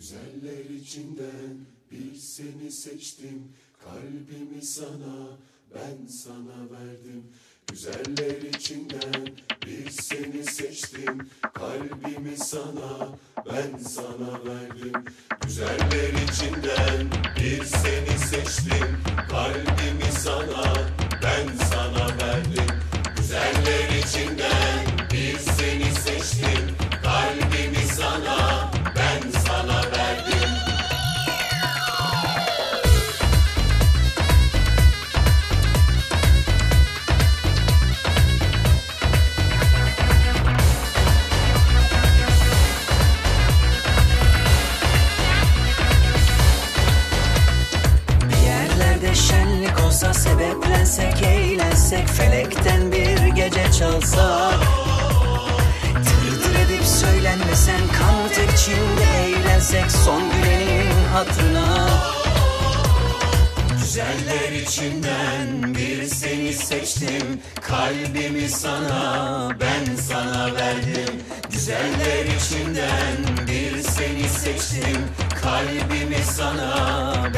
Güzeller içinden bir seni seçtim. Kalbimi sana ben sana verdim. Güzeller içinden bir seni seçtim. Kalbimi sana ben sana verdim. Güzeller içinden olsa sebeplensek eğlensek felekten bir gece çalsa Tır tır edip söylenmesen kanat içinde eğlensek son gülenin hatırına. Güzeller içinden bir seni seçtim Kalbimi sana ben sana verdim. Güzeller içinden bir seni seçtim Kalbimi sana ben